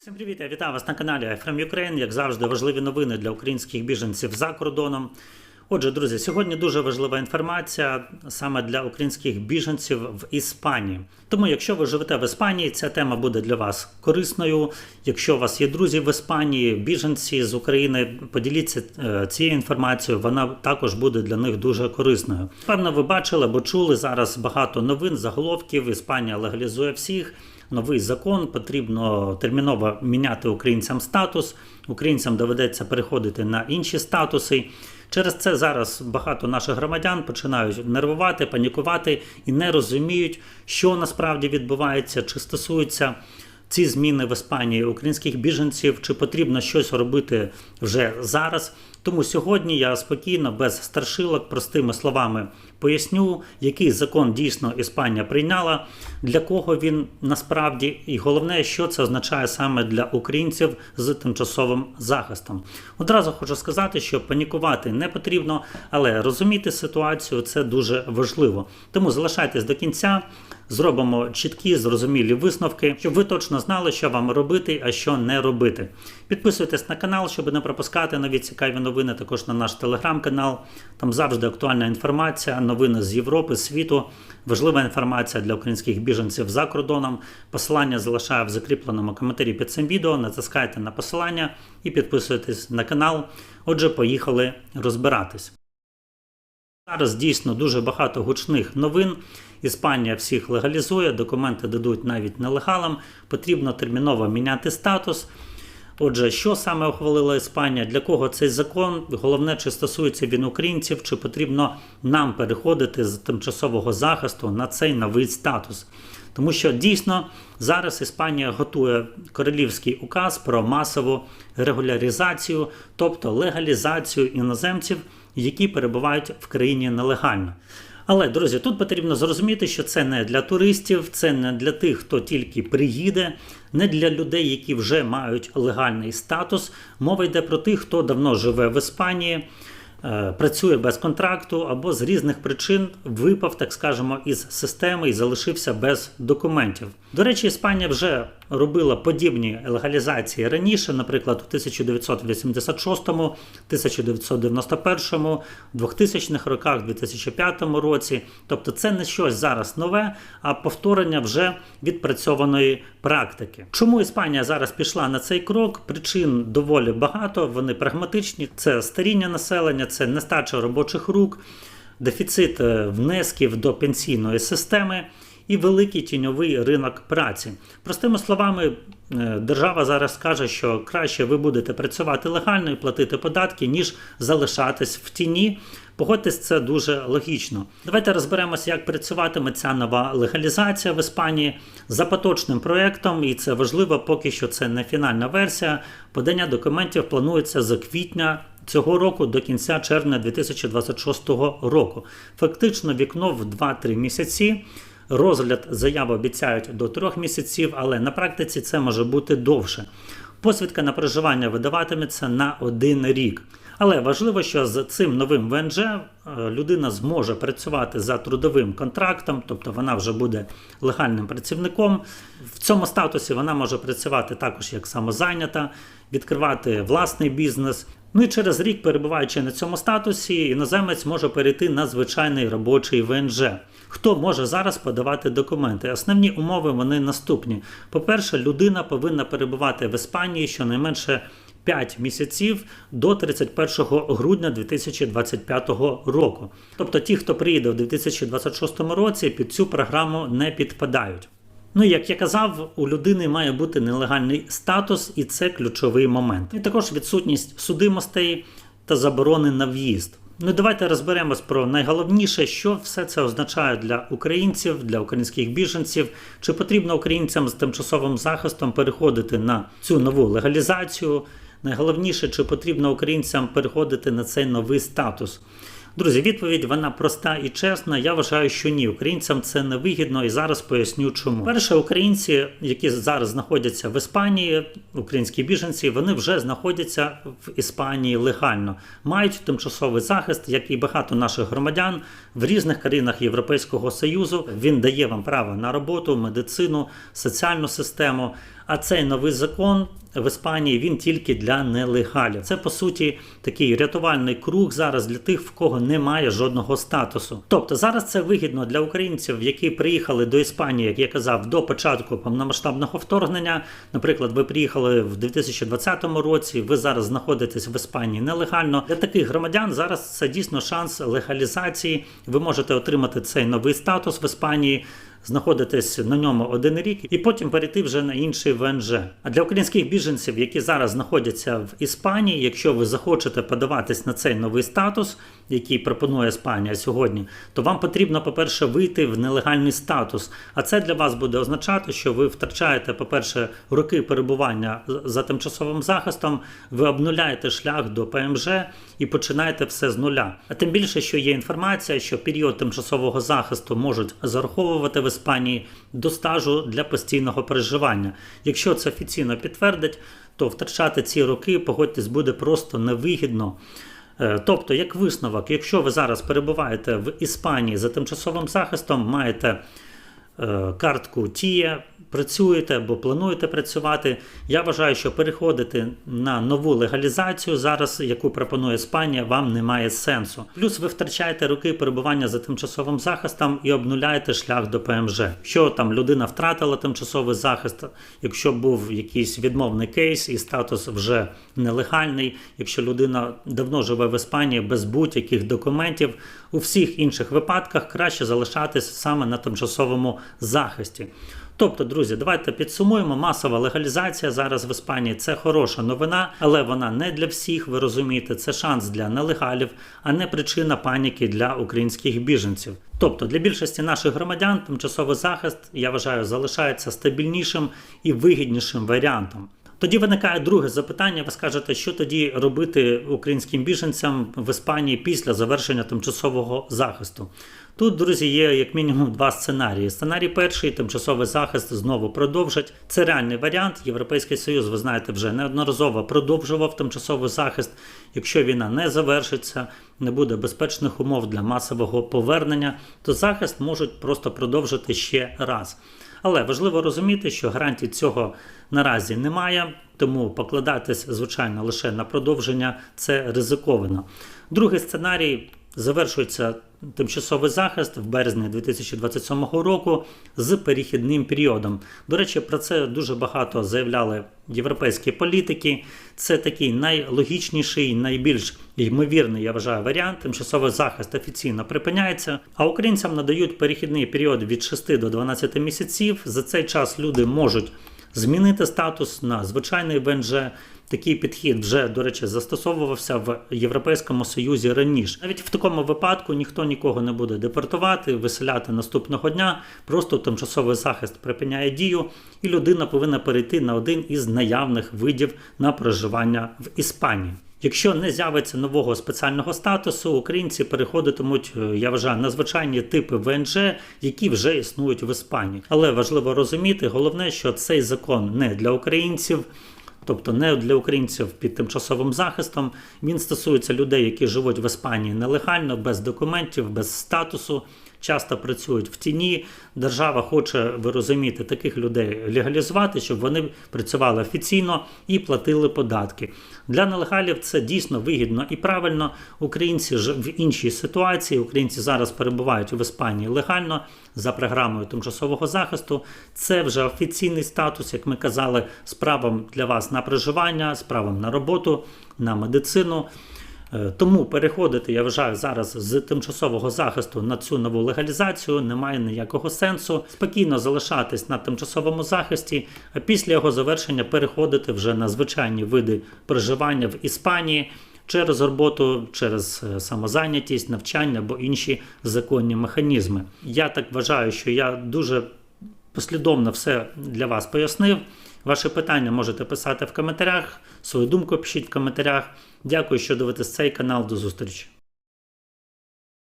Всім привіт, я вітаю вас на каналі iFrame Ukraine. Як завжди, важливі новини для українських біженців за кордоном. Отже, друзі, сьогодні дуже важлива інформація саме для українських біженців в Іспанії. Тому, якщо ви живете в Іспанії, ця тема буде для вас корисною. Якщо у вас є друзі в Іспанії, біженці з України, поділіться е, цією інформацією, вона також буде для них дуже корисною. Певно, ви бачили або чули зараз багато новин, заголовків. Іспанія легалізує всіх новий закон, потрібно терміново міняти українцям статус. Українцям доведеться переходити на інші статуси. Через це зараз багато наших громадян починають нервувати, панікувати і не розуміють, що насправді відбувається, чи стосується ці зміни в Іспанії українських біженців, чи потрібно щось робити вже зараз. Тому сьогодні я спокійно, без старшилок, простими словами поясню, який закон дійсно Іспанія прийняла, для кого він насправді, і головне, що це означає саме для українців з тимчасовим захистом. Одразу хочу сказати, що панікувати не потрібно, але розуміти ситуацію це дуже важливо. Тому залишайтесь до кінця. Зробимо чіткі, зрозумілі висновки, щоб ви точно знали, що вам робити, а що не робити. Підписуйтесь на канал, щоб не пропускати нові цікаві новини. Також на наш телеграм-канал. Там завжди актуальна інформація, новини з Європи, світу, важлива інформація для українських біженців за кордоном. Посилання залишаю в закріпленому коментарі під цим відео. Натискайте на посилання і підписуйтесь на канал. Отже, поїхали розбиратись. Зараз дійсно дуже багато гучних новин. Іспанія всіх легалізує, документи дадуть навіть нелегалам. Потрібно терміново міняти статус. Отже, що саме ухвалила Іспанія? Для кого цей закон? Головне, чи стосується він українців, чи потрібно нам переходити з тимчасового захисту на цей новий статус? Тому що дійсно зараз Іспанія готує королівський указ про масову регуляризацію, тобто легалізацію іноземців, які перебувають в країні нелегально. Але, друзі, тут потрібно зрозуміти, що це не для туристів, це не для тих, хто тільки приїде, не для людей, які вже мають легальний статус. Мова йде про тих, хто давно живе в Іспанії, е, працює без контракту або з різних причин випав, так скажемо, із системи і залишився без документів. До речі, Іспанія вже робила подібні легалізації раніше, наприклад, у 1986, 1991, 2000-х роках, 2005 році. Тобто це не щось зараз нове, а повторення вже відпрацьованої практики. Чому Іспанія зараз пішла на цей крок? Причин доволі багато. Вони прагматичні. Це старіння населення, це нестача робочих рук, дефіцит е, внесків до пенсійної системи і великий тіньовий ринок праці. Простими словами, е, держава зараз каже, що краще ви будете працювати легально і платити податки, ніж залишатись в тіні. Погодьтесь, це дуже логічно. Давайте розберемося, як працюватиме ця нова легалізація в Іспанії за поточним проектом, і це важливо, поки що це не фінальна версія. Подання документів планується з квітня. Цього року до кінця червня 2026 року. Фактично вікно в 2-3 місяці. Розгляд заяви обіцяють до трьох місяців, але на практиці це може бути довше. Посвідка на проживання видаватиметься на один рік. Але важливо, що з цим новим ВНЖ е, людина зможе працювати за трудовим контрактом, тобто вона вже буде легальним працівником. В цьому статусі вона може працювати також як самозайнята, відкривати власний бізнес. Ну і через рік, перебуваючи на цьому статусі, іноземець може перейти на звичайний робочий ВНЖ. Хто може зараз подавати документи? Основні умови вони наступні. По-перше, людина повинна перебувати в Іспанії щонайменше 5 місяців до 31 грудня 2025 року. Тобто ті, хто приїде в 2026 році, під цю програму не підпадають. Ну, як я казав, у людини має бути нелегальний статус, і це ключовий момент. І також відсутність судимостей та заборони на в'їзд. Ну, давайте розберемось про найголовніше, що все це означає для українців, для українських біженців. Чи потрібно українцям з тимчасовим захистом переходити на цю нову легалізацію? Найголовніше, чи потрібно українцям переходити на цей новий статус? Друзі, відповідь вона проста і чесна. Я вважаю, що ні. Українцям це не вигідно, і зараз поясню, чому. Перше, українці, які зараз знаходяться в Іспанії, українські біженці, вони вже знаходяться в Іспанії легально, мають тимчасовий захист, як і багато наших громадян в різних країнах Європейського союзу. Він дає вам право на роботу, медицину, соціальну систему. А цей новий закон в Іспанії він тільки для нелегалів. Це по суті такий рятувальний круг зараз для тих, в кого немає жодного статусу. Тобто зараз це вигідно для українців, які приїхали до Іспанії, як я казав, до початку повномасштабного вторгнення. Наприклад, ви приїхали в 2020 році. Ви зараз знаходитесь в Іспанії нелегально. Для таких громадян зараз це дійсно шанс легалізації. Ви можете отримати цей новий статус в Іспанії знаходитись на ньому один рік і потім перейти вже на інший ВНЖ. А для українських біженців, які зараз знаходяться в Іспанії, якщо ви захочете подаватись на цей новий статус, який пропонує Іспанія сьогодні, то вам потрібно, по-перше, вийти в нелегальний статус. А це для вас буде означати, що ви втрачаєте, по-перше, роки перебування за тимчасовим захистом, ви обнуляєте шлях до ПМЖ і починаєте все з нуля. А тим більше, що є інформація, що період тимчасового захисту можуть зараховувати Іспанії до стажу для постійного переживання. Якщо це офіційно підтвердить, то втрачати ці роки, погодьтесь, буде просто невигідно. Е, Тобто, як висновок, якщо ви зараз перебуваєте в Іспанії за тимчасовим захистом, маєте картку Тія, працюєте або плануєте працювати, я вважаю, що переходити на нову легалізацію зараз, яку пропонує Іспанія, вам немає сенсу. Плюс ви втрачаєте роки перебування за тимчасовим захистом і обнуляєте шлях до ПМЖ. Що там людина втратила тимчасовий захист, якщо був якийсь відмовний кейс і статус вже нелегальний, якщо людина давно живе в Іспанії без будь-яких документів, у всіх інших випадках краще залишатись саме на тимчасовому захисті. Тобто, друзі, давайте підсумуємо. Масова легалізація зараз в Іспанії це хороша новина, але вона не для всіх. Ви розумієте, це шанс для нелегалів, а не причина паніки для українських біженців. Тобто для більшості наших громадян тимчасовий захист, я вважаю, залишається стабільнішим і вигіднішим варіантом. Тоді виникає друге запитання. Ви скажете, що тоді робити українським біженцям в Іспанії після завершення тимчасового захисту? Тут, друзі, є як мінімум два сценарії. Сценарій перший тимчасовий захист знову продовжать. Це реальний варіант. Європейський Союз, ви знаєте, вже неодноразово продовжував тимчасовий захист. Якщо війна не завершиться, не буде безпечних умов для масового повернення, то захист можуть просто продовжити ще раз. Але важливо розуміти, що гарантій цього наразі немає, тому покладатись, звичайно, лише на продовження це ризиковано. Другий сценарій завершується тимчасовий захист в березні 2027 року з перехідним періодом. До речі, про це дуже багато заявляли європейські політики. Це такий найлогічніший, найбільш ймовірний, я вважаю, варіант. Тимчасовий захист офіційно припиняється, а українцям надають перехідний період від 6 до 12 місяців. За цей час люди можуть змінити статус на звичайний ВНЖ. Такий підхід вже, до речі, застосовувався в Європейському Союзі раніше. Навіть в такому випадку ніхто нікого не буде депортувати, виселяти наступного дня. Просто тимчасовий захист припиняє дію, і людина повинна перейти на один із наявних видів на проживання в Іспанії. Якщо не з'явиться нового спеціального статусу, українці переходитимуть, е, я вважаю, на звичайні типи ВНЖ, які вже існують в Іспанії. Але важливо розуміти, головне, що цей закон не для українців. Тобто не для українців під тимчасовим захистом. Він стосується людей, які живуть в Іспанії нелегально, без документів, без статусу, часто працюють в тіні. Держава хоче, ви розумієте, таких людей легалізувати, щоб вони працювали офіційно і платили податки. Для нелегалів це дійсно вигідно і правильно. Українці ж в іншій ситуації. Українці зараз перебувають в Іспанії легально за програмою тимчасового захисту. Це вже офіційний статус, як ми казали, з правом для вас на проживання, з правом на роботу, на медицину. Е, Тому переходити, я вважаю, зараз з тимчасового захисту на цю нову легалізацію немає ніякого сенсу. Спокійно залишатись на тимчасовому захисті, а після його завершення переходити вже на звичайні види проживання в Іспанії. Через роботу, через е, самозайнятість, навчання або інші законні механізми. Я так вважаю, що я дуже послідовно все для вас пояснив. Ваші питання можете писати в коментарях, свою думку пишіть в коментарях. Дякую, що дивитесь цей канал. До зустрічі.